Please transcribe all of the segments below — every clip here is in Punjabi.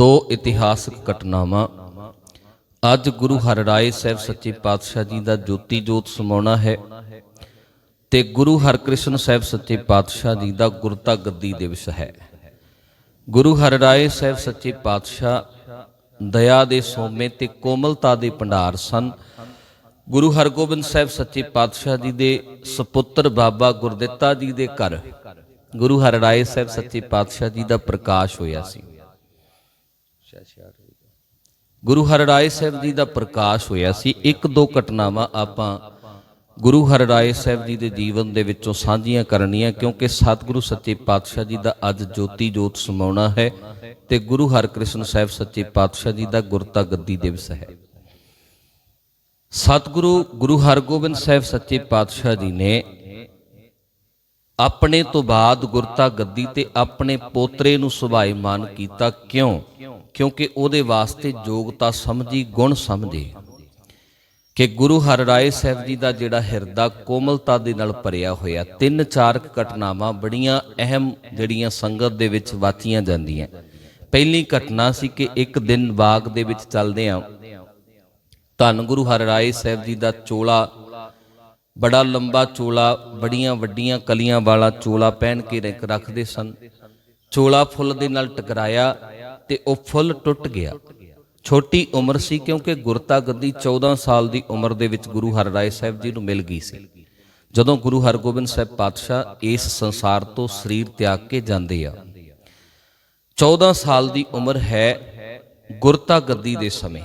ਦੋ ਇਤਿਹਾਸਕ ਘਟਨਾਵਾਂ। ਅੱਜ ਗੁਰੂ ਹਰਿਰਾਏ ਸਾਹਿਬ ਸੱਚੇ ਪਾਤਸ਼ਾਹ ਜੀ ਦਾ ਜੋਤੀ ਜੋਤ ਸਮਾਉਣਾ ਹੈ ਤੇ ਗੁਰੂ ਹਰਕ੍ਰਿਸ਼ਨ ਸਾਹਿਬ ਸੱਚੇ ਪਾਤਸ਼ਾਹ ਜੀ ਦਾ ਗੁਰਤਾ ਗੱਦੀ ਦਿਵਸ ਹੈ। ਗੁਰੂ ਹਰਿਰਾਏ ਸਾਹਿਬ ਸੱਚੇ ਪਾਤਸ਼ਾਹ ਦਇਆ ਦੇ ਸੋਮੇ ਤੇ ਕੋਮਲਤਾ ਦੇ ਭੰਡਾਰ ਸਨ। ਗੁਰੂ ਹਰਗੋਬਿੰਦ ਸਾਹਿਬ ਸੱਚੇ ਪਾਤਸ਼ਾਹ ਜੀ ਦੇ ਸੁਪੁੱਤਰ ਬਾਬਾ ਗੁਰਦਿੱਤਾ ਜੀ ਦੇ ਘਰ ਗੁਰੂ ਹਰਿਰਾਏ ਸਾਹਿਬ ਸੱਚੇ ਪਾਤਸ਼ਾਹ ਜੀ ਦਾ ਪ੍ਰਕਾਸ਼ ਹੋਇਆ ਸੀ। ਗੁਰੂ ਹਰਿਰਾਏ ਸਾਹਿਬ ਜੀ ਦਾ ਪ੍ਰਕਾਸ਼ ਹੋਇਆ ਸੀ। ਇੱਕ ਦੋ ਘਟਨਾਵਾਂ ਆਪਾਂ ਗੁਰੂ ਹਰਿਰਾਏ ਸਾਹਿਬ ਜੀ ਦੇ ਜੀਵਨ ਦੇ ਵਿੱਚੋਂ ਸਾਂਝੀਆਂ ਕਰਨੀਆਂ, ਕਿਉਂਕਿ ਸਤਿਗੁਰੂ ਸੱਚੇ ਪਾਤਸ਼ਾਹ ਜੀ ਦਾ ਅੱਜ ਜੋਤੀ ਜੋਤ ਸਮਾਉਣਾ ਹੈ ਤੇ ਗੁਰੂ ਹਰਕ੍ਰਿਸ਼ਨ ਸਾਹਿਬ ਸੱਚੇ ਪਾਤਸ਼ਾਹ ਜੀ ਦਾ ਗੁਰਤਾ ਗੱਦੀ ਦਿਵਸ ਹੈ। ਸਤਿਗੁਰੂ ਗੁਰੂ ਹਰਗੋਬਿੰਦ ਸਾਹਿਬ ਸੱਚੇ ਪਾਤਸ਼ਾਹ ਜੀ ਨੇ ਆਪਣੇ ਤੋਂ ਬਾਅਦ ਗੁਰਤਾ ਗੱਦੀ ਤੇ ਆਪਣੇ ਪੋਤਰੇ ਨੂੰ ਸੁਭਾਈਮਾਨ ਕੀਤਾ। ਕਿਉਂ? ਕਿਉਂਕਿ ਉਹਦੇ ਵਾਸਤੇ ਯੋਗਤਾ ਸਮਝੀ ਗੁਣ ਸਮਝੇ। ਕਿ ਗੁਰੂ ਹਰ ਰਾਏ ਸਾਹਿਬ ਜੀ ਦਾ ਜਿਹੜਾ ਹਿਰਦਾ ਕੋਮਲਤਾ ਦੇ ਨਾਲ ਭਰਿਆ ਹੋਇਆ, ਤਿੰਨ ਚਾਰ ਘਟਨਾਵਾਂ ਬੜੀਆਂ ਅਹਿਮ ਜਿਹੜੀਆਂ ਸੰਗਤ ਦੇ ਵਿੱਚ ਵਾਚੀਆਂ ਜਾਂਦੀਆਂ। ਪਹਿਲੀ ਘਟਨਾ ਸੀ ਕਿ ਇੱਕ ਦਿਨ ਬਾਗ ਦੇ ਵਿੱਚ ਚੱਲਦੇ ਆਂ, ਧੰਨ ਗੁਰੂ ਹਰ ਰਾਏ ਸਾਹਿਬ ਜੀ ਦਾ ਚੋਲਾ, ਬੜਾ ਲੰਬਾ ਚੋਲਾ, ਬੜੀਆਂ ਵੱਡੀਆਂ ਕਲੀਆਂ ਵਾਲਾ ਚੋਲਾ ਪਹਿਨ ਕੇ ਰੱਖ- ਰੱਖਦੇ ਸਨ। ਚੋਲਾ ਫੁੱਲ ਦੇ ਨਾਲ ਟਕਰਾਇਆ ਤੇ ਉਹ ਫੁੱਲ ਟੁੱਟ ਗਿਆ। ਛੋਟੀ ਉਮਰ ਸੀ ਕਿਉਂਕਿ ਗੁਰਤਾ ਗੱਦੀ 14 ਸਾਲ ਦੀ ਉਮਰ ਦੇ ਵਿੱਚ ਗੁਰੂ ਹਰਿਰਾਏ ਸਾਹਿਬ ਜੀ ਨੂੰ ਮਿਲ ਗਈ ਸੀ। ਜਦੋਂ ਗੁਰੂ ਹਰਗੋਬਿੰਦ ਸਾਹਿਬ ਪਾਤਸ਼ਾਹ ਇਸ ਸੰਸਾਰ ਤੋਂ ਸਰੀਰ ਤਿਆਗ ਕੇ ਜਾਂਦੇ ਆ 14 ਸਾਲ ਦੀ ਉਮਰ ਹੈ ਗੁਰਤਾ ਗੱਦੀ ਦੇ ਸਮੇਂ।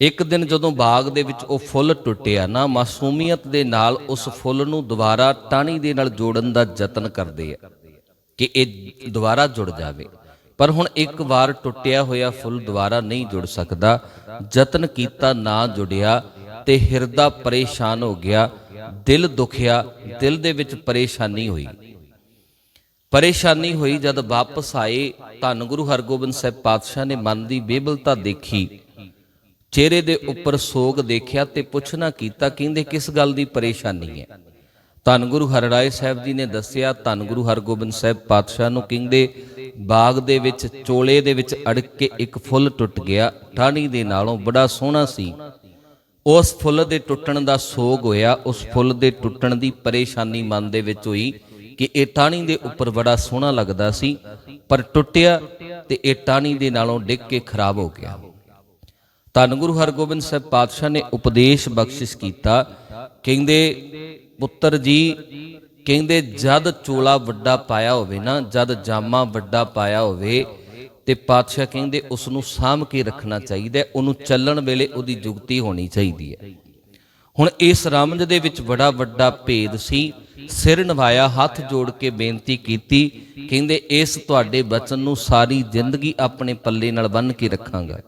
ਇੱਕ ਦਿਨ ਜਦੋਂ ਬਾਗ ਦੇ ਵਿੱਚ ਉਹ ਫੁੱਲ ਟੁੱਟਿਆ, ਨਾ ਮਾਸੂਮੀਅਤ ਦੇ ਨਾਲ ਉਸ ਫੁੱਲ ਨੂੰ ਦੁਬਾਰਾ ਟਾਣੀ ਦੇ ਨਾਲ ਜੋੜਨ ਦਾ ਯਤਨ ਕਰਦੇ ਆ ਕਿ ਇਹ ਦੁਬਾਰਾ ਜੁੜ ਜਾਵੇ। ਪਰ ਹੁਣ ਇੱਕ ਵਾਰ ਟੁੱਟਿਆ ਹੋਇਆ ਫੁੱਲ ਦੁਬਾਰਾ ਨਹੀਂ ਜੁੜ ਸਕਦਾ। ਯਤਨ ਕੀਤਾ, ਨਾ ਜੁੜਿਆ ਤੇ ਹਿਰਦਾ ਪਰੇਸ਼ਾਨ ਹੋ ਗਿਆ। ਦਿਲ ਦੁਖਿਆ, ਦਿਲ ਦੇ ਵਿੱਚ ਪਰੇਸ਼ਾਨੀ ਹੋਈ। ਪਰੇਸ਼ਾਨੀ ਹੋਈ ਜਦ ਵਾਪਸ ਆਏ ਧੰਨ ਗੁਰੂ ਹਰਗੋਬਿੰਦ ਸਾਹਿਬ ਪਾਤਸ਼ਾਹ ਨੇ ਮਨ ਦੀ ਬੇਬਲਤਾ ਦੇਖੀ। ਚਿਹਰੇ ਦੇ ਉੱਪਰ ਸੋਗ ਦੇਖਿਆ ਤੇ ਪੁੱਛਣਾ ਕੀਤਾ, ਕਹਿੰਦੇ ਕਿਸ ਗੱਲ ਦੀ ਪਰੇਸ਼ਾਨੀ ਹੈ? ਧੰਨ ਗੁਰੂ ਹਰਿਰਾਏ ਸਾਹਿਬ ਜੀ ਨੇ ਦੱਸਿਆ, ਧੰਨ ਗੁਰੂ ਹਰਗੋਬਿੰਦ ਸਾਹਿਬ ਪਾਤਸ਼ਾਹ ਨੂੰ ਕਹਿੰਦੇ ਬਾਗ ਦੇ ਵਿੱਚ, ਚੋਲੇ ਦੇ ਵਿੱਚ ਅੜਕ ਕੇ ਇੱਕ ਫੁੱਲ ਟੁੱਟ ਗਿਆ। ਟਾਹਣੀ ਦੇ ਨਾਲੋਂ ਬੜਾ ਸੋਹਣਾ ਸੀ। ਉਸ ਫੁੱਲ ਦੇ ਟੁੱਟਣ ਦਾ ਸੋਗ ਹੋਇਆ। ਉਸ ਫੁੱਲ ਦੇ ਟੁੱਟਣ ਦੀ ਪਰੇਸ਼ਾਨੀ ਮਨ ਦੇ ਵਿੱਚ ਹੋਈ ਕਿ ਇਹ ਟਾਹਣੀ ਦੇ ਉੱਪਰ ਬੜਾ ਸੋਹਣਾ ਲੱਗਦਾ ਸੀ, ਪਰ ਟੁੱਟਿਆ ਤੇ ਇਹ ਟਾਹਣੀ ਦੇ ਨਾਲੋਂ ਡਿੱਗ ਕੇ ਖਰਾਬ ਹੋ ਗਿਆ। ਧੰਨ ਗੁਰੂ ਹਰਗੋਬਿੰਦ ਸਾਹਿਬ ਪਾਤਸ਼ਾਹ ਨੇ ਉਪਦੇਸ਼ ਬਖਸ਼ਿਸ਼ ਕੀਤਾ ਕਹਿੰਦੇ ਪੁੱਤਰ ਜੀ, ਕਹਿੰਦੇ, ਜਦ ਚੋਲਾ ਵੱਡਾ ਪਾਇਆ ਹੋਵੇ ਨਾ, ਜਦ ਜਾਮਾ ਵੱਡਾ ਪਾਇਆ ਹੋਵੇ, ਤੇ ਪਾਤਸ਼ਾਹ ਕਹਿੰਦੇ ਉਸ ਨੂੰ ਸਾਂਭ ਕੇ ਰੱਖਣਾ ਚਾਹੀਦਾ ਉਹਨੂੰ ਚੱਲਣ ਵੇਲੇ ਉਹਦੀ ਜੁਗਤੀ ਹੋਣੀ ਚਾਹੀਦੀ ਹੈ। ਹੁਣ ਇਸ ਰਮਜ ਦੇ ਵਿੱਚ ਬੜਾ ਵੱਡਾ ਭੇਦ ਸੀ, ਸਿਰ ਨਵਾਇਆ, ਹੱਥ ਜੋੜ ਕੇ ਬੇਨਤੀ ਕੀਤੀ, ਕਹਿੰਦੇ, ਇਸ ਤੁਹਾਡੇ ਬਚਨ ਨੂੰ ਸਾਰੀ ਜ਼ਿੰਦਗੀ ਆਪਣੇ ਪੱਲੇ ਨਾਲ ਬੰਨ ਕੇ ਰੱਖਾਂਗਾ।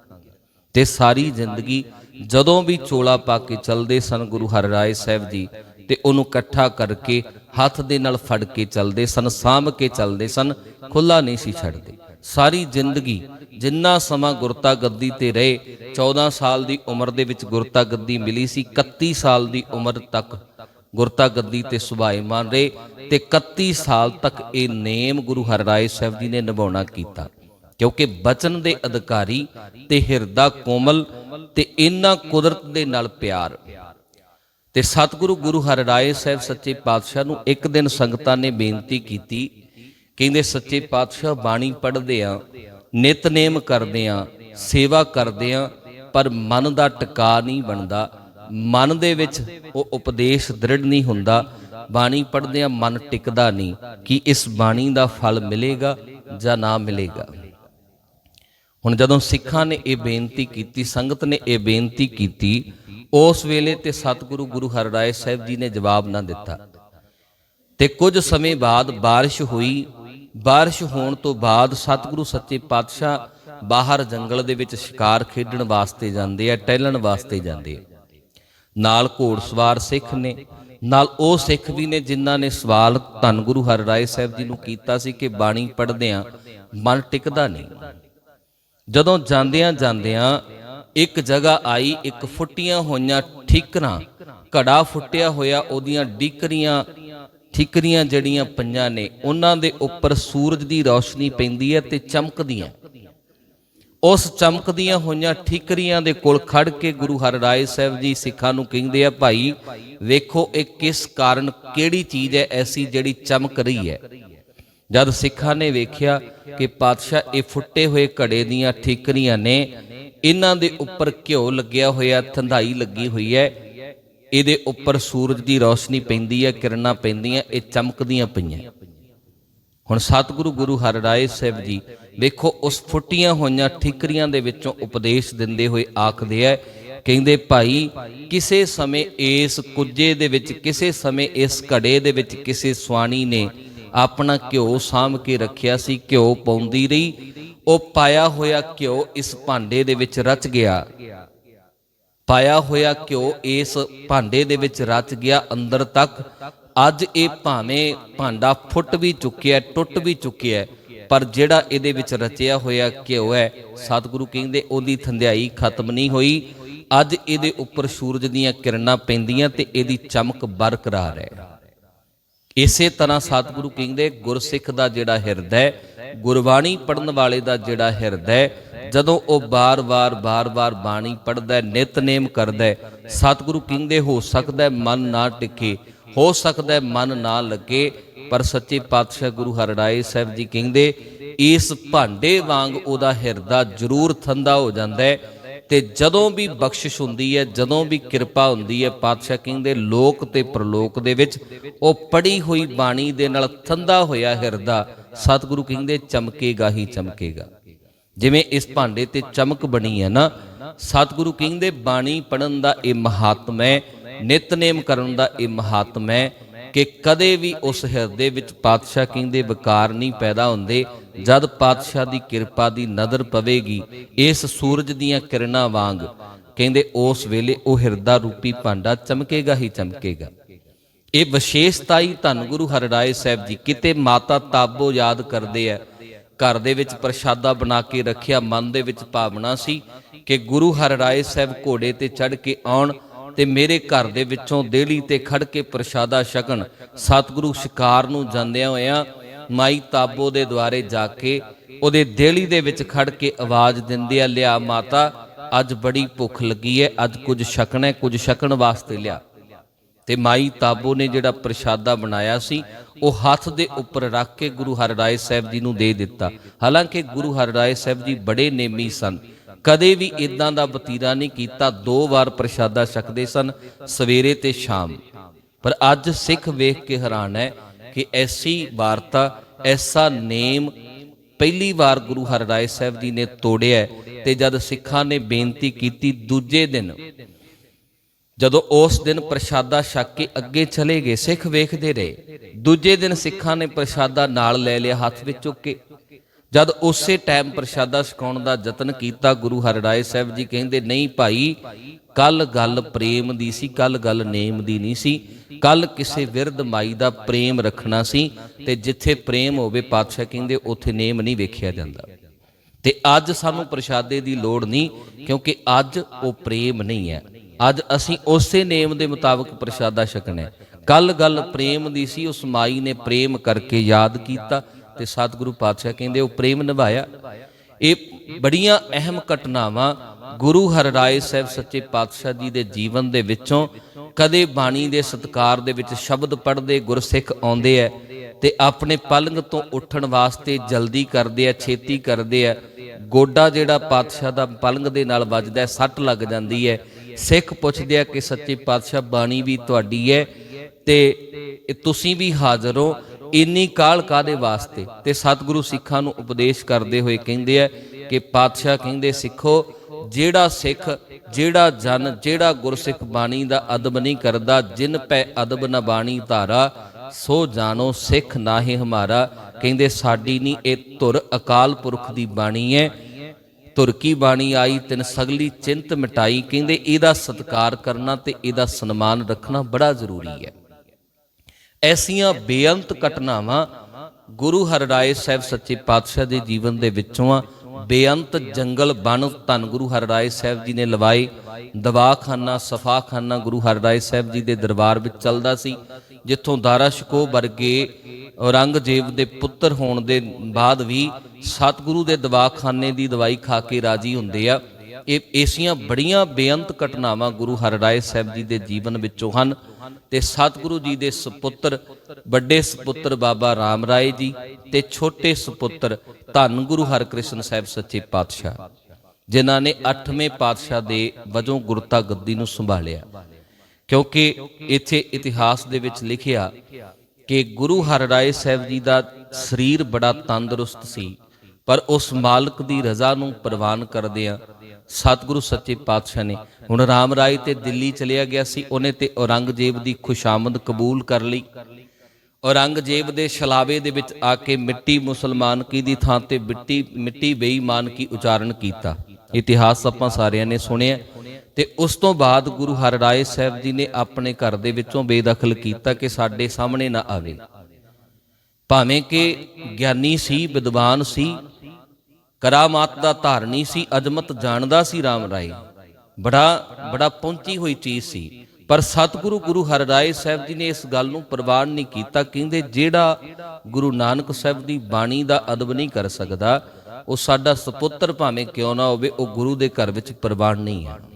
ਤੇ ਸਾਰੀ ਜ਼ਿੰਦਗੀ ਜਦੋਂ ਵੀ ਚੋਲਾ ਪਾ ਕੇ ਚੱਲਦੇ ਸਨ ਗੁਰੂ ਹਰਿਰਾਏ ਸਾਹਿਬ ਜੀ ਤੇ ਉਹਨੂੰ ਇਕੱਠਾ ਕਰਕੇ ਹੱਥ ਦੇ ਨਾਲ ਫੜ ਕੇ ਚੱਲਦੇ ਸਨ, ਸਾਂਭ ਕੇ ਚੱਲਦੇ ਸਨ ਖੁੱਲਾ ਨਹੀਂ ਸੀ ਛੱਡਦੇ। ਸਾਰੀ ਜ਼ਿੰਦਗੀ ਜਿੰਨਾ ਸਮਾਂ ਗੁਰਤਾ ਗੱਦੀ ਤੇ ਰਹੇ 14 ਸਾਲ ਦੀ ਉਮਰ ਦੇ ਵਿੱਚ ਗੁਰਤਾ ਗੱਦੀ ਮਿਲੀ ਸੀ 31 ਸਾਲ ਦੀ ਉਮਰ ਤੱਕ ਗੁਰਤਾ ਗੱਦੀ ਤੇ ਸੁਭਾਈਮਾਨ ਰਹੇ ਤੇ 31 ਸਾਲ ਤੱਕ ਇਹ ਨੇਮ ਗੁਰੂ ਹਰਿਰਾਏ ਸਾਹਿਬ ਜੀ ਨੇ ਨਿਭਾਉਣਾ ਕੀਤਾ। ਕਿਉਂਕਿ ਬਚਨ ਦੇ ਅਧਿਕਾਰੀ ਤੇ ਹਿਰਦਾ ਕੋਮਲ ਤੇ ਇਹਨਾਂ ਕੁਦਰਤ ਦੇ ਨਾਲ ਪਿਆਰ। ਤੇ ਸਤਿਗੁਰੂ ਗੁਰੂ ਹਰਿਰਾਏ ਸਾਹਿਬ ਸੱਚੇ ਪਾਤਸ਼ਾਹ ਨੂੰ ਇੱਕ ਦਿਨ ਸੰਗਤਾਂ ਨੇ ਬੇਨਤੀ ਕੀਤੀ, ਕਹਿੰਦੇ, ਸੱਚੇ ਪਾਤਸ਼ਾਹ ਬਾਣੀ ਪੜ੍ਹਦੇ ਆ, ਨਿਤਨੇਮ ਕਰਦੇ ਆ, ਸੇਵਾ ਕਰਦੇ ਆ, ਪਰ ਮਨ ਦਾ ਟਿਕਾ ਨਹੀਂ ਬਣਦਾ। ਮਨ ਦੇ ਵਿੱਚ ਉਹ ਉਪਦੇਸ਼ ਦ੍ਰਿੜ ਨਹੀਂ ਹੁੰਦਾ। ਬਾਣੀ ਪੜ੍ਹਦੇ ਆ ਮਨ ਟਿਕਦਾ ਨਹੀਂ ਕਿ ਇਸ ਬਾਣੀ ਦਾ ਫਲ ਮਿਲੇਗਾ ਜਾਂ ਨਾ ਮਿਲੇਗਾ। ਹੁਣ ਜਦੋਂ ਸਿੱਖਾਂ ਨੇ ਇਹ ਬੇਨਤੀ ਕੀਤੀ, ਸੰਗਤ ਨੇ ਇਹ ਬੇਨਤੀ ਕੀਤੀ ਉਸ ਵੇਲੇ ਤੇ ਸਤਿਗੁਰੂ ਗੁਰੂ ਹਰਿਰਾਏ ਸਾਹਿਬ ਜੀ ਨੇ ਜਵਾਬ ਨਾ ਦਿੱਤਾ। ਤੇ ਕੁਝ ਸਮੇਂ ਬਾਅਦ ਬਾਰਿਸ਼ ਹੋਈ। ਬਾਰਿਸ਼ ਹੋਣ ਤੋਂ ਬਾਅਦ ਸਤਿਗੁਰੂ ਸੱਚੇ ਪਾਤਸ਼ਾਹ ਬਾਹਰ ਜੰਗਲ ਦੇ ਵਿੱਚ ਸ਼ਿਕਾਰ ਖੇਡਣ ਵਾਸਤੇ ਜਾਂਦੇ ਆ, ਟਹਿਲਣ ਵਾਸਤੇ ਜਾਂਦੇ ਆ। ਨਾਲ ਘੋੜਸਵਾਰ ਸਿੱਖ ਨੇ, ਨਾਲ ਉਹ ਸਿੱਖ ਵੀ ਨੇ ਜਿਨ੍ਹਾਂ ਨੇ ਸਵਾਲ ਧੰਨ ਗੁਰੂ ਹਰਿਰਾਏ ਸਾਹਿਬ ਜੀ ਨੂੰ ਕੀਤਾ ਸੀ ਕਿ ਬਾਣੀ ਪੜ੍ਹਦੇ ਆ ਮਨ ਟਿਕਦਾ ਨਹੀਂ। ਜਦੋਂ ਜਾਂਦਿਆਂ ਜਾਂਦਿਆਂ ਇੱਕ ਜਗ੍ਹਾ ਆਈ, ਇੱਕ ਫੁੱਟੀਆਂ ਹੋਈਆਂ ਠੀਕਰਾਂ। ਘੜਾ ਫੁੱਟਿਆ ਹੋਇਆ, ਉਹਦੀਆਂ ਡਿਕਰੀਆਂ, ਠੀਕਰੀਆਂ ਜਿਹੜੀਆਂ ਪਈਆਂ ਨੇ, ਉਹਨਾਂ ਦੇ ਉੱਪਰ ਸੂਰਜ ਦੀ ਰੌਸ਼ਨੀ ਪੈਂਦੀ ਹੈ ਤੇ ਚਮਕਦੀਆਂ। ਉਸ ਚਮਕਦੀਆਂ ਹੋਈਆਂ ਠੀਕਰੀਆਂ ਦੇ ਕੋਲ ਖੜ ਕੇ ਗੁਰੂ ਹਰਿਰਾਏ ਸਾਹਿਬ ਜੀ ਸਿੱਖਾਂ ਨੂੰ ਕਹਿੰਦੇ ਆ, ਭਾਈ, ਵੇਖੋ ਇਹ ਕਿਸ ਕਾਰਨ, ਕਿਹੜੀ ਚੀਜ਼ ਹੈ ਐਸੀ ਜਿਹੜੀ ਚਮਕ ਰਹੀ ਹੈ? ਜਦ ਸਿੱਖਾਂ ਨੇ ਵੇਖਿਆ ਕਿ ਪਾਤਸ਼ਾਹ ਇਹ ਫੁੱਟੇ ਹੋਏ ਘੜੇ ਦੀਆਂ ਠੀਕਰੀਆਂ ਨੇ ਇਹਨਾਂ ਦੇ ਉੱਪਰ ਘਿਓ ਲੱਗਿਆ ਹੋਇਆ, ਥੰਧਾਈ ਲੱਗੀ ਹੋਈ ਹੈ। ਇਹਦੇ ਉੱਪਰ ਸੂਰਜ ਦੀ ਰੌਸ਼ਨੀ ਪੈਂਦੀ ਹੈ, ਕਿਰਨਾਂ ਪੈਂਦੀਆਂ, ਇਹ ਚਮਕਦੀਆਂ ਪਈਆਂ। ਹੁਣ ਸਤਿਗੁਰੂ ਗੁਰੂ ਹਰਿਰਾਏ ਸਾਹਿਬ ਜੀ, ਵੇਖੋ, ਉਸ ਫੁੱਟੀਆਂ ਹੋਈਆਂ ਠੀਕਰੀਆਂ ਦੇ ਵਿੱਚੋਂ ਉਪਦੇਸ਼ ਦਿੰਦੇ ਹੋਏ ਆਖਦੇ ਐ ਕਹਿੰਦੇ, ਭਾਈ, ਕਿਸੇ ਸਮੇਂ ਇਸ ਕੁੱਜੇ ਦੇ ਵਿੱਚ, ਕਿਸੇ ਸਮੇਂ ਇਸ ਘੜੇ ਦੇ ਵਿੱਚ ਕਿਸੇ ਸਵਾਣੀ ਨੇ ਆਪਣਾ ਘਿਓ ਸਾਂਭ ਕੇ ਰੱਖਿਆ ਸੀ, ਘਿਓ ਪਾਉਂਦੀ ਰਹੀ ਉਹ ਪਾਇਆ ਹੋਇਆ ਘਿਓ ਇਸ ਭਾਂਡੇ ਦੇ ਵਿੱਚ ਰਚ ਗਿਆ। ਪਾਇਆ ਹੋਇਆ ਘਿਓ ਇਸ ਭਾਂਡੇ ਦੇ ਵਿੱਚ ਰਚ ਗਿਆ ਅੰਦਰ ਤੱਕ। ਅੱਜ ਇਹ ਭਾਵੇਂ ਭਾਂਡਾ ਫੁੱਟ ਵੀ ਚੁੱਕਿਆ ਟੁੱਟ ਵੀ ਚੁੱਕਿਆ ਪਰ ਜਿਹੜਾ ਇਹਦੇ ਵਿੱਚ ਰਚਿਆ ਹੋਇਆ ਘਿਓ ਹੈ, ਸਤਿਗੁਰੂ ਕਹਿੰਦੇ ਉਹਦੀ ਥੰਧਿਆਈ ਖਤਮ ਨਹੀਂ ਹੋਈ। ਅੱਜ ਇਹਦੇ ਉੱਪਰ ਸੂਰਜ ਦੀਆਂ ਕਿਰਨਾਂ ਪੈਂਦੀਆਂ ਤੇ ਇਹਦੀ ਚਮਕ ਬਰਕਰਾਰ ਹੈ। ਇਸੇ ਤਰ੍ਹਾਂ ਸਤਿਗੁਰੂ ਕਹਿੰਦੇ ਗੁਰਸਿੱਖ ਦਾ ਜਿਹੜਾ ਹਿਰਦਾ ਹੈ ਗੁਰਬਾਣੀ ਪੜਨ ਵਾਲੇ ਦਾ ਜਿਹੜਾ ਹਿਰਦਾ ਹੈ ਜਦੋਂ ਉਹ ਬਾਰ-ਬਾਰ ਬਾਰ-ਬਾਰ ਬਾਣੀ ਪੜਦਾ ਹੈ ਨਿਤਨੇਮ ਕਰਦਾ, ਸਤਿਗੁਰੂ ਕਹਿੰਦੇ, ਹੋ ਸਕਦਾ ਮਨ ਨਾ ਟਿਕੇ, ਹੋ ਸਕਦਾ ਮਨ ਨਾ ਲੱਗੇ। ਪਰ ਸੱਚੇ ਪਾਤਸ਼ਾਹ ਗੁਰੂ ਹਰਿਰਾਏ ਸਾਹਿਬ ਜੀ ਕਹਿੰਦੇ, ਇਸ ਭਾਂਡੇ ਵਾਂਗ ਉਹਦਾ ਹਿਰਦਾ ਜ਼ਰੂਰ ਥੰਦਾ ਹੋ ਜਾਂਦਾ ਹੈ ਤੇ ਜਦੋਂ ਵੀ ਬਖਸ਼ਿਸ਼ ਹੁੰਦੀ ਹੈ, ਜਦੋਂ ਵੀ ਕਿਰਪਾ ਹੁੰਦੀ ਹੈ, ਪਾਤਸ਼ਾਹ ਕਹਿੰਦੇ, ਲੋਕ ਤੇ ਪ੍ਰਲੋਕ ਦੇ ਵਿੱਚ ਉਹ ਪੜੀ ਹੋਈ ਬਾਣੀ ਦੇ ਨਾਲ ਥੰਦਾ ਹੋਇਆ ਹਿਰਦਾ ਸਤਿਗੁਰੂ ਕਹਿੰਦੇ, ਚਮਕੇਗਾ ਹੀ ਚਮਕੇਗਾ। ਜਿਵੇਂ ਇਸ ਭਾਂਡੇ ਤੇ ਚਮਕ ਬਣੀ ਹੈ ਨਾ, ਸਤਿਗੁਰੂ ਕਹਿੰਦੇ, ਬਾਣੀ ਪੜਨ ਦਾ ਇਹ ਮਹਾਤਮ ਹੈ, ਨਿਤਨੇਮ ਕਰਨ ਦਾ ਇਹ ਮਹਾਤਮ ਹੈ, ਕਿ ਕਦੇ ਵੀ ਉਸ ਹਿਰਦੇ ਵਿੱਚ ਪਾਤਸ਼ਾਹ ਕਹਿੰਦੇ, ਵਿਕਾਰ ਨਹੀਂ ਪੈਦਾ ਹੁੰਦੇ, ਜਦ ਪਾਤਸ਼ਾਹ ਦੀ ਕਿਰਪਾ ਦੀ ਨਜ਼ਰ ਪਵੇਗੀ, ਇਸ ਸੂਰਜ ਦੀਆਂ ਕਿਰਨਾਂ ਵਾਂਗ, ਕਹਿੰਦੇ, ਉਸ ਵੇਲੇ ਉਹ ਹਿਰਦਾ ਰੂਪੀ ਭਾਂਡਾ ਚਮਕੇਗਾ ਹੀ ਚਮਕੇਗਾ। ਇਹ ਵਿਸ਼ੇਸ਼ਤਾ ਹੀ ਧੰਨ ਗੁਰੂ ਹਰਿਰਾਏ ਸਾਹਿਬ ਜੀ, ਕਿਤੇ ਮਾਤਾ ਤਾਬੋ ਯਾਦ ਕਰਦੇ ਆ ਘਰ ਦੇ ਵਿੱਚ ਪ੍ਰਸ਼ਾਦਾ ਬਣਾ ਕੇ ਰੱਖਿਆ, ਮਨ ਦੇ ਵਿੱਚ ਭਾਵਨਾ ਸੀ ਕਿ ਗੁਰੂ ਹਰਿਰਾਏ ਸਾਹਿਬ ਘੋੜੇ ਤੇ ਚੜ ਕੇ ਆਉਣ ਤੇ ਮੇਰੇ ਘਰ ਦੇ ਵਿੱਚੋਂ ਦੇਲੀ ਤੇ ਖੜ ਕੇ ਪ੍ਰਸ਼ਾਦਾ ਛਕਣ। ਸਤਿਗੁਰੂ ਸ਼ਿਕਾਰ ਨੂੰ ਜਾਂਦਿਆਂ ਹੋਇਆਂ ਮਾਈ ਤਾਬੋ ਦੇ ਦੁਆਰੇ ਜਾ ਕੇ ਉਹਦੇ ਦੇਲੀ ਦੇ ਵਿੱਚ ਖੜ ਕੇ ਆਵਾਜ਼ ਦਿੰਦੇ ਆ, ਲਿਆ ਮਾਤਾ, ਅੱਜ ਬੜੀ ਭੁੱਖ ਲੱਗੀ ਹੈ ਅੱਜ ਕੁਝ ਛਕਣਾ ਹੈ ਕੁਝ ਛਕਣ ਵਾਸਤੇ ਲਿਆ। ਤੇ ਮਾਈ ਤਾਬੋ ਨੇ ਜਿਹੜਾ ਪ੍ਰਸ਼ਾਦਾ ਬਣਾਇਆ ਸੀ, ਉਹ ਹੱਥ ਦੇ ਉੱਪਰ ਰੱਖ ਕੇ ਗੁਰੂ ਹਰਿਰਾਏ ਸਾਹਿਬ ਜੀ ਨੂੰ ਦੇ ਦਿੱਤਾ। ਹਾਲਾਂਕਿ ਗੁਰੂ ਹਰਿਰਾਏ ਸਾਹਿਬ ਜੀ ਬੜੇ ਨੇਮੀ ਸਨ। ਕਦੇ ਵੀ ਇਦਾਂ ਦਾ ਬਤੀਰਾ ਨਹੀਂ ਕੀਤਾ, ਦੋ ਵਾਰ ਪ੍ਰਸ਼ਾਦਾ ਛਕਦੇ ਸਨ, ਸਵੇਰੇ ਤੇ ਸ਼ਾਮ। ਪਰ ਅੱਜ ਸਿੱਖ ਵੇਖ ਕੇ ਹੈਰਾਨ ਹੈ ਕਿ ਐਸੀ ਵਾਰਤਾ, ਐਸਾ ਨੇਮ ਪਹਿਲੀ ਵਾਰ ਗੁਰੂ ਹਰਿਰਾਏ ਸਾਹਿਬ ਜੀ ਨੇ ਤੋੜਿਆ ਹੈ ਤੇ ਜਦ ਸਿੱਖਾਂ ਨੇ ਬੇਨਤੀ ਕੀਤੀ, ਦੂਜੇ ਦਿਨ ਜਦੋਂ ਉਸ ਦਿਨ ਪ੍ਰਸ਼ਾਦਾ ਛਕ ਕੇ ਅੱਗੇ ਚਲੇ ਗਏ, ਸਿੱਖ ਵੇਖਦੇ ਰਹੇ। ਦੂਜੇ ਦਿਨ ਸਿੱਖਾਂ ਨੇ ਪ੍ਰਸ਼ਾਦਾ ਨਾਲ ਲੈ ਲਿਆ, ਹੱਥ ਵਿੱਚ ਚੁੱਕ ਕੇ। ਜਦ ਉਸੇ ਟਾਈਮ ਪ੍ਰਸ਼ਾਦਾ ਛਕਾਉਣ ਦਾ ਯਤਨ ਕੀਤਾ, ਗੁਰੂ ਹਰਿਰਾਏ ਸਾਹਿਬ ਜੀ ਕਹਿੰਦੇ, ਨਹੀਂ ਭਾਈ ਕੱਲ ਗੱਲ ਪ੍ਰੇਮ ਦੀ ਸੀ ਕੱਲ ਗੱਲ ਨੇਮ ਦੀ ਨਹੀਂ ਸੀ। ਕੱਲ ਕਿਸੇ ਵਿਰਧ ਮਾਈ ਦਾ ਪ੍ਰੇਮ ਰੱਖਣਾ ਸੀ ਤੇ ਜਿੱਥੇ ਪ੍ਰੇਮ ਹੋਵੇ, ਪਾਤਸ਼ਾਹ ਕਹਿੰਦੇ, ਉੱਥੇ ਨੇਮ ਨਹੀਂ ਵੇਖਿਆ ਜਾਂਦਾ। ਤੇ ਅੱਜ ਸਾਨੂੰ ਪ੍ਰਸ਼ਾਦੇ ਦੀ ਲੋੜ ਨਹੀਂ, ਕਿਉਂਕਿ ਅੱਜ ਉਹ ਪ੍ਰੇਮ ਨਹੀਂ ਹੈ। ਅੱਜ ਅਸੀਂ ਉਸੇ ਨੇਮ ਦੇ ਮੁਤਾਬਕ ਪ੍ਰਸ਼ਾਦਾ ਛਕਣਾ ਕੱਲ ਗੱਲ ਪ੍ਰੇਮ ਦੀ ਸੀ, ਉਸ ਮਾਈ ਨੇ ਪ੍ਰੇਮ ਕਰਕੇ ਯਾਦ ਕੀਤਾ ਤੇ ਸਤਿਗੁਰੂ ਪਾਤਸ਼ਾਹ ਕਹਿੰਦੇ, ਉਹ ਪ੍ਰੇਮ ਨਿਭਾਇਆ। ਇਹ ਬੜੀਆਂ ਅਹਿਮ ਘਟਨਾਵਾਂ ਗੁਰੂ ਹਰਿਰਾਏ ਸਾਹਿਬ ਸੱਚੇ ਪਾਤਸ਼ਾਹ ਜੀ ਦੇ ਜੀਵਨ ਦੇ ਵਿੱਚੋਂ ਕਦੇ ਬਾਣੀ ਦੇ ਸਤਕਾਰ ਦੇ ਵਿੱਚ ਸ਼ਬਦ ਪੜ੍ਹਦੇ ਗੁਰਸਿੱਖ ਆਉਂਦੇ ਐ ਤੇ ਆਪਣੇ ਪਲੰਗ ਤੋਂ ਉੱਠਣ ਵਾਸਤੇ ਜਲਦੀ ਕਰਦੇ ਆ ਛੇਤੀ ਕਰਦੇ ਆ ਗੋਡਾ ਜਿਹੜਾ ਪਾਤਸ਼ਾਹ ਦਾ ਪਲੰਗ ਦੇ ਨਾਲ ਵੱਜਦਾ ਸੱਟ ਲੱਗ ਜਾਂਦੀ ਹੈ ਸਿੱਖ ਪੁੱਛਦੇ ਆ ਕਿ ਸੱਚੇ ਪਾਤਸ਼ਾਹ ਬਾਣੀ ਵੀ ਤੁਹਾਡੀ ਹੈ ਤੇ ਇਹ ਤੁਸੀਂ ਵੀ ਹਾਜ਼ਰ ਹੋ, ਇੰਨੀ ਕਾਲ ਕਾਦੇ ਵਾਸਤੇ? ਤੇ ਸਤਿਗੁਰੂ ਸਿੱਖਾਂ ਨੂੰ ਉਪਦੇਸ਼ ਕਰਦੇ ਹੋਏ ਕਹਿੰਦੇ ਆ ਕਿ ਪਾਤਸ਼ਾਹ ਕਹਿੰਦੇ, ਸਿੱਖੋ, ਜਿਹੜਾ ਸਿੱਖ, ਜਿਹੜਾ ਜਨ, ਜਿਹੜਾ ਗੁਰਸਿੱਖ ਬਾਣੀ ਦਾ ਅਦਬ ਨਹੀਂ ਕਰਦਾ, ਜਿਨ ਪੈ ਅਦਬ ਨਾ ਬਾਣੀ ਧਾਰਾ, ਸੋ ਜਾਣੋ ਸਿੱਖ ਨਾਹੀ ਹਮਾਰਾ। ਕਹਿੰਦੇ, ਸਾਡੀ ਨਹੀਂ ਇਹ ਧੁਰ ਅਕਾਲ ਪੁਰਖ ਦੀ ਬਾਣੀ ਹੈ। ਧੁਰ ਕੀ ਬਾਣੀ ਆਈ, ਤਿਨ ਸਗਲੀ ਚਿੰਤ ਮਿਟਾਈ, ਕਹਿੰਦੇ ਇਹਦਾ ਸਤਿਕਾਰ ਕਰਨਾ ਤੇ ਇਹਦਾ ਸਨਮਾਨ ਰੱਖਣਾ ਬੜਾ ਜ਼ਰੂਰੀ ਹੈ। ਐਸੀਆਂ ਬੇਅੰਤ ਘਟਨਾਵਾਂ ਗੁਰੂ ਹਰਿਰਾਏ ਸਾਹਿਬ ਸੱਚੇ ਪਾਤਸ਼ਾਹ ਦੇ ਜੀਵਨ ਦੇ ਵਿੱਚੋਂ ਆ, ਬੇਅੰਤ ਜੰਗਲ ਬਣ ਧੰਨ ਗੁਰੂ ਹਰਿਰਾਏ ਸਾਹਿਬ ਜੀ ਨੇ ਲਵਾਏ। ਦਵਾਖਾਨਾ, ਸਫਾਖਾਨਾ ਗੁਰੂ ਹਰਿਰਾਏ ਸਾਹਿਬ ਜੀ ਦੇ ਦਰਬਾਰ ਵਿੱਚ ਚੱਲਦਾ ਸੀ, ਜਿੱਥੋਂ ਦਾਰਾ ਸ਼ਕੋ ਵਰਗੇ ਔਰੰਗਜ਼ੇਬ ਦੇ ਪੁੱਤਰ ਹੋਣ ਦੇ ਬਾਅਦ ਵੀ ਸਤਿਗੁਰੂ ਦੇ ਦਵਾਖਾਨੇ ਦੀ ਦਵਾਈ ਖਾ ਕੇ ਰਾਜੀ ਹੁੰਦੇ ਆ। ਇਹ ਐਸੀਆਂ ਬੜੀਆਂ ਬੇਅੰਤ ਘਟਨਾਵਾਂ ਗੁਰੂ ਹਰਿਰਾਏ ਸਾਹਿਬ ਜੀ ਦੇ ਜੀਵਨ ਵਿੱਚੋਂ ਹਨ ਤੇ ਸਤਿਗੁਰੂ ਜੀ ਦੇ ਸੁਪੁੱਤਰ, ਵੱਡੇ ਸੁਪੁੱਤਰ ਬਾਬਾ ਰਾਮ ਰਾਏ ਜੀ ਤੇ ਛੋਟੇ ਸੁਪੁੱਤਰ ਧੰਨ ਗੁਰੂ ਹਰਕ੍ਰਿਸ਼ਨ ਸਾਹਿਬ ਸੱਚੇ ਪਾਤਸ਼ਾਹ, ਜਿਨ੍ਹਾਂ ਨੇ 8ਵੇਂ ਪਾਤਸ਼ਾਹ ਦੇ ਵਜੋਂ ਗੁਰਤਾ ਗੱਦੀ ਨੂੰ ਸੰਭਾਲਿਆ। ਕਿਉਂਕਿ ਇੱਥੇ ਇਤਿਹਾਸ ਦੇ ਵਿੱਚ ਲਿਖਿਆ ਕਿ ਗੁਰੂ ਹਰ ਰਾਏ ਸਾਹਿਬ ਜੀ ਦਾ ਸਰੀਰ ਬੜਾ ਤੰਦਰੁਸਤ ਸੀ, ਪਰ ਉਸ ਮਾਲਕ ਦੀ ਰਜ਼ਾ ਨੂੰ ਪ੍ਰਵਾਨ ਕਰਦਿਆਂ ਸਤਿਗੁਰੂ ਸੱਚੇ ਪਾਤਸ਼ਾਹ ਨੇ ਹੁਣ ਰਾਮ ਰਾਏ ਤੇ ਦਿੱਲੀ ਚਲਿਆ ਗਿਆ ਸੀ, ਉਹਨੇ ਤੇ ਔਰੰਗਜ਼ੇਬ ਦੀ ਖੁਸ਼ਾਮਦ ਕਬੂਲ ਕਰ ਲਈ। ਔਰੰਗਜ਼ੇਬ ਦੇ ਸ਼ਲਾਵੇ ਦੇ ਵਿੱਚ ਆ ਕੇ ਮਿੱਟੀ ਮੁਸਲਮਾਨ ਕੀ ਦੀ ਥਾਂ ਤੇ ਮਿੱਟੀ ਮਿੱਟੀ ਬੇਈਮਾਨ ਕੀ ਉਚਾਰਨ ਕੀਤਾ। ਇਤਿਹਾਸ ਆਪਾਂ ਸਾਰਿਆਂ ਨੇ ਸੁਣਿਆ। ਤੇ ਉਸ ਤੋਂ ਬਾਅਦ ਗੁਰੂ ਹਰਿਰਾਏ ਸਾਹਿਬ ਜੀ ਨੇ ਆਪਣੇ ਘਰ ਦੇ ਵਿੱਚੋਂ ਬੇਦਖਲ ਕੀਤਾ ਕਿ ਸਾਡੇ ਸਾਹਮਣੇ ਨਾ ਆਵੇ। ਭਾਵੇਂ ਕਿ ਗਿਆਨੀ ਸੀ, ਵਿਦਵਾਨ ਸੀ, ਕਰਾਮਾਤ ਦਾ ਧਾਰਨੀ ਸੀ, ਅਜਮਤ ਜਾਣਦਾ ਸੀ RAM ਰਾਏ। ਬੜਾ ਬੜਾ ਪਹੁੰਚੀ ਹੋਈ ਚੀਜ਼ ਸੀ। ਪਰ ਸਤਿਗੁਰੂ ਗੁਰੂ ਹਰਿਰਾਏ ਸਾਹਿਬ ਜੀ ਨੇ ਇਸ ਗੱਲ ਨੂੰ ਪ੍ਰਵਾਨ ਨਹੀਂ ਕੀਤਾ, ਕਹਿੰਦੇ ਜਿਹੜਾ ਗੁਰੂ ਨਾਨਕ ਸਾਹਿਬ ਦੀ ਬਾਣੀ ਦਾ ਅਦਬ ਨਹੀਂ ਕਰ ਸਕਦਾ, ਉਹ ਸਾਡਾ ਸੁਪੁੱਤਰ ਭਾਵੇਂ ਕਿਉਂ ਨਾ ਹੋਵੇ, ਉਹ ਗੁਰੂ ਦੇ ਘਰ ਵਿੱਚ ਪ੍ਰਵਾਨ ਨਹੀਂ ਹੈ।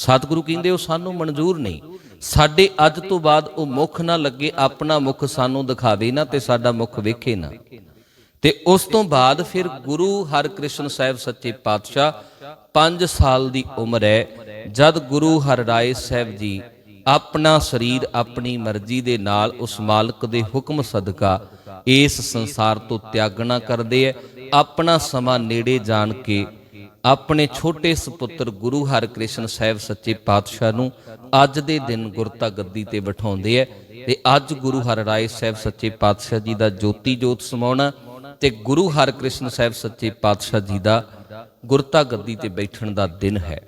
ਸਤਿਗੁਰੂ ਕਹਿੰਦੇ, ਉਹ ਸਾਨੂੰ ਮਨਜ਼ੂਰ ਨਹੀਂ। ਸਾਡੇ ਅੱਜ ਤੋਂ ਬਾਅਦ ਉਹ ਮੁਖ ਨਾ ਲੱਗੇ, ਆਪਣਾ ਮੁਖ ਸਾਨੂੰ ਦਿਖਾਵੇ ਨਾ ਤੇ ਸਾਡਾ ਮੁਖ ਵੇਖੇ ਨਾ। ਤੇ ਉਸ ਤੋਂ ਬਾਅਦ ਫਿਰ ਗੁਰੂ ਹਰਕ੍ਰਿਸ਼ਨ ਸਾਹਿਬ ਸੱਚੇ ਪਾਤਸ਼ਾਹ 5 ਸਾਲ ਦੀ ਉਮਰ ਹੈ, ਜਦ ਗੁਰੂ ਹਰਰਾਏ ਸਾਹਿਬ ਜੀ ਆਪਣਾ ਸਰੀਰ, ਆਪਣੀ ਮਰਜ਼ੀ ਦੇ ਨਾਲ ਉਸ ਮਾਲਕ ਦੇ ਹੁਕਮ ਸਦਕਾ ਇਸ ਸੰਸਾਰ ਤੋਂ ਤਿਆਗਣਾ ਕਰਦੇ ਐ ਆਪਣਾ ਸਮਾਂ ਨੇੜੇ ਜਾਣ ਕੇ ਆਪਣੇ ਛੋਟੇ ਸੁਪੁੱਤਰ ਗੁਰੂ ਹਰਕ੍ਰਿਸ਼ਨ ਸਾਹਿਬ ਸੱਚੇ ਪਾਤਸ਼ਾਹ ਨੂੰ ਅੱਜ ਦੇ ਦਿਨ ਗੁਰਤਾ ਗੱਦੀ ਤੇ ਬਿਠਾਉਂਦੇ ਐ ਤੇ ਅੱਜ ਗੁਰੂ ਹਰਿਰਾਏ ਸਾਹਿਬ ਸੱਚੇ ਪਾਤਸ਼ਾਹ ਜੀ ਦਾ ਜੋਤੀ ਜੋਤ ਸਮਾਉਣਾ ਤੇ ਗੁਰੂ ਹਰਕ੍ਰਿਸ਼ਨ ਸਾਹਿਬ ਸੱਚੇ ਪਾਤਸ਼ਾਹ ਜੀ ਦਾ ਗੁਰਤਾ ਗੱਦੀ ਤੇ ਬੈਠਣ ਦਾ ਦਿਨ ਹੈ।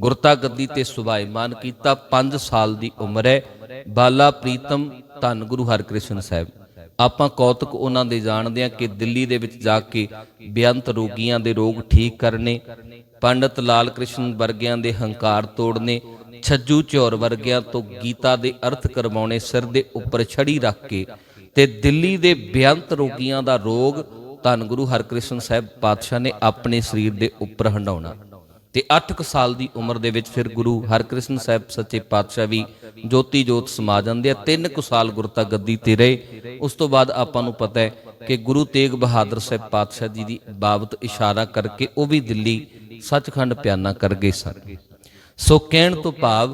ਗੁਰਤਾ ਗੱਦੀ ਤੇ ਸੁਭਾਈਮਾਨ ਕੀਤਾ 5 ਸਾਲ ਦੀ ਉਮਰ ਹੈ ਬਾਲਾ ਪ੍ਰੀਤਮ ਧੰਨ ਗੁਰੂ ਹਰਕ੍ਰਿਸ਼ਨ ਸਾਹਿਬ। ਆਪਾਂ ਕੌਤਕ ਉਹਨਾਂ ਦੇ ਜਾਣਦੇ ਆ ਕਿ ਦਿੱਲੀ ਦੇ ਵਿੱਚ ਜਾ ਕੇ ਬੇਅੰਤ ਰੋਗੀਆਂ ਦੇ ਰੋਗ ਠੀਕ ਕਰਨੇ, ਪੰਡਤ ਲਾਲ ਕ੍ਰਿਸ਼ਨ ਵਰਗਿਆਂ ਦੇ ਹੰਕਾਰ ਤੋੜਨੇ, ਛੱਜੂ ਚੌਰ ਵਰਗਿਆਂ ਤੋਂ ਗੀਤਾ ਦੇ ਅਰਥ ਕਰਵਾਉਣੇ ਸਿਰ ਦੇ ਉੱਪਰ ਛੜੀ ਰੱਖ ਕੇ ਤੇ ਦਿੱਲੀ ਦੇ ਬੇਅੰਤ ਰੋਗੀਆਂ ਦਾ ਰੋਗ ਧੰਨ ਗੁਰੂ ਹਰਕ੍ਰਿਸ਼ਨ ਸਾਹਿਬ ਪਾਤਸ਼ਾਹ ਨੇ ਆਪਣੇ ਸਰੀਰ ਦੇ ਉੱਪਰ ਹੰਡਾਉਣਾ ਤੇ 8 ਸਾਲ ਦੀ ਉਮਰ ਦੇ ਵਿੱਚ ਫਿਰ ਗੁਰੂ ਹਰਕ੍ਰਿਸ਼ਨ ਸਾਹਿਬ ਸੱਚੇ ਪਾਤਸ਼ਾਹ ਵੀ ਜੋਤੀ ਜੋਤ ਸਮਾ ਜਾਂਦੇ ਆ 3 ਕੁ ਸਾਲ ਗੁਰਤਾ ਗੱਦੀ ਤੇ ਰਹੇ। ਉਸ ਤੋਂ ਬਾਅਦ ਆਪਾਂ ਨੂੰ ਪਤਾ ਹੈ ਕਿ ਗੁਰੂ ਤੇਗ ਬਹਾਦਰ ਸਾਹਿਬ ਪਾਤਸ਼ਾਹ ਜੀ ਦੀ ਬਾਬਤ ਇਸ਼ਾਰਾ ਕਰਕੇ ਉਹ ਵੀ ਦਿੱਲੀ ਸੱਚਖੰਡ ਪਿਆਨਾ ਕਰ ਗਏ ਸਨ। ਸੋ ਕਹਿਣ ਤੋਂ ਭਾਵ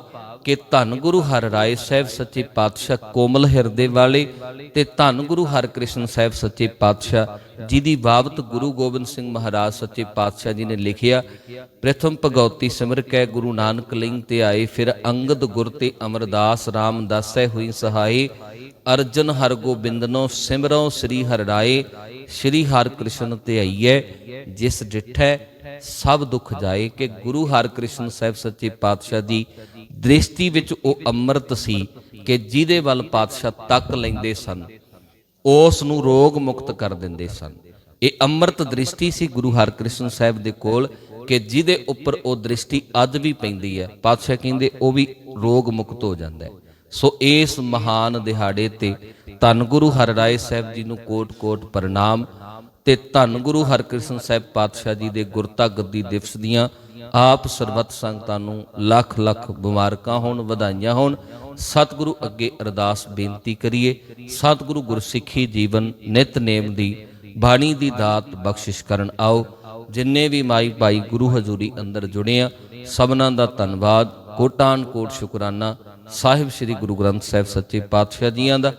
ਕਿ ਧੰਨ ਗੁਰੂ ਹਰਿਰਾਏ ਸਾਹਿਬ ਸੱਚੇ ਪਾਤਸ਼ਾਹ ਕੋਮਲ ਹਿਰਦੇ ਵਾਲੇ ਤੇ ਧੰਨ ਗੁਰੂ ਹਰਕ੍ਰਿਸ਼ਨ ਸਾਹਿਬ ਸੱਚੇ ਪਾਤਸ਼ਾਹ ਜੀ ਬਾਬਤ ਗੁਰੂ ਗੋਬਿੰਦ ਸਿੰਘ ਮਹਾਰਾਜ ਸੱਚੇ ਪਾਤਸ਼ਾਹ ਜੀ ਨੇ ਲਿਖਿਆ, ਪ੍ਰਥਮ ਭਗਉਤੀ ਸਿਮਰ ਕੈ ਗੁਰੂ ਨਾਨਕ ਲਿੰਗ ਤੇ ਆਏ, ਫਿਰ ਅੰਗਦ ਗੁਰ ਤੇ ਅਮਰਦਾਸ RAM ਦਾਸੈ ਹੋਈ ਸਹਾਈ, ਅਰਜਨ ਹਰ ਗੋਬਿੰਦਨੋ ਸਿਮਰੋ ਸ੍ਰੀ ਹਰਿਰਾਏ ਸ੍ਰੀ ਹਰਿਕ੍ਰਿਸ਼ਨ ਤੇ ਆਈਐ, ਜਿਸ ਡਿਠੈ ਸਭ ਦੁੱਖ ਜਾਏ ਕਿ ਗੁਰੂ ਹਰਕ੍ਰਿਸ਼ਨ ਸਾਹਿਬ ਸੱਚੇ ਪਾਤਸ਼ਾਹ ਦੀ ਦ੍ਰਿਸ਼ਟੀ ਵਿੱਚ ਉਹ ਅੰਮ੍ਰਿਤ ਸੀ ਕਿ ਜਿਹਦੇ ਵੱਲ ਪਾਤਸ਼ਾਹ ਤੱਕ ਲੈਂਦੇ ਸਨ, ਉਸ ਨੂੰ ਰੋਗ ਮੁਕਤ ਕਰ ਦਿੰਦੇ ਸਨ। ਇਹ ਅੰਮ੍ਰਿਤ ਦ੍ਰਿਸ਼ਟੀ ਸੀ ਗੁਰੂ ਹਰਕ੍ਰਿਸ਼ਨ ਸਾਹਿਬ ਦੇ ਕੋਲ ਕਿ ਜਿਹਦੇ ਉੱਪਰ ਉਹ ਦ੍ਰਿਸ਼ਟੀ ਅੱਜ ਵੀ ਪੈਂਦੀ ਹੈ। ਪਾਤਸ਼ਾਹ ਕਹਿੰਦੇ, ਉਹ ਵੀ ਰੋਗ ਮੁਕਤ ਹੋ ਜਾਂਦਾ ਹੈ। ਸੋ ਇਸ ਮਹਾਨ ਦਿਹਾੜੇ ਤੇ ਧੰਨ ਗੁਰੂ ਹਰਿਰਾਏ ਸਾਹਿਬ ਜੀ ਨੂੰ ਕੋਟ-ਕੋਟ ਪ੍ਰਣਾਮ। ਤੇ ਧੰਨ ਗੁਰੂ ਹਰਕ੍ਰਿਸ਼ਨ ਸਾਹਿਬ ਪਾਤਸ਼ਾਹ ਜੀ ਦੇ ਗੁਰਤਾ ਗੱਦੀ ਦਿਵਸ ਦੀਆਂ ਆਪ ਸਰਬੱਤ ਸੰਗਤਾਂ ਨੂੰ ਲੱਖ ਲੱਖ ਮੁਬਾਰਕਾਂ ਹੋਣ, ਵਧਾਈਆਂ ਹੋਣ। ਸਤਿਗੁਰੂ ਅੱਗੇ ਅਰਦਾਸ ਬੇਨਤੀ ਕਰੀਏ, ਸਤਿਗੁਰੂ ਗੁਰਸਿੱਖੀ ਜੀਵਨ ਨਿਤਨੇਮ ਦੀ ਬਾਣੀ ਦੀ ਦਾਤ ਬਖਸ਼ਿਸ਼ ਕਰਨ ਆਓ। ਜਿੰਨੇ ਵੀ ਮਾਈ ਭਾਈ ਗੁਰੂ ਹਜ਼ੂਰੀ ਅੰਦਰ ਜੁੜੇ ਆ, ਸਭਨਾਂ ਦਾ ਧੰਨਵਾਦ। ਕੋਟਾਨ ਕੋਟ ਸ਼ੁਕਰਾਨਾ। ਸਾਹਿਬ ਸ੍ਰੀ ਗੁਰੂ ਗ੍ਰੰਥ ਸਾਹਿਬ ਸੱਚੇ ਪਾਤਸ਼ਾਹ ਜੀਆਂ ਦਾ।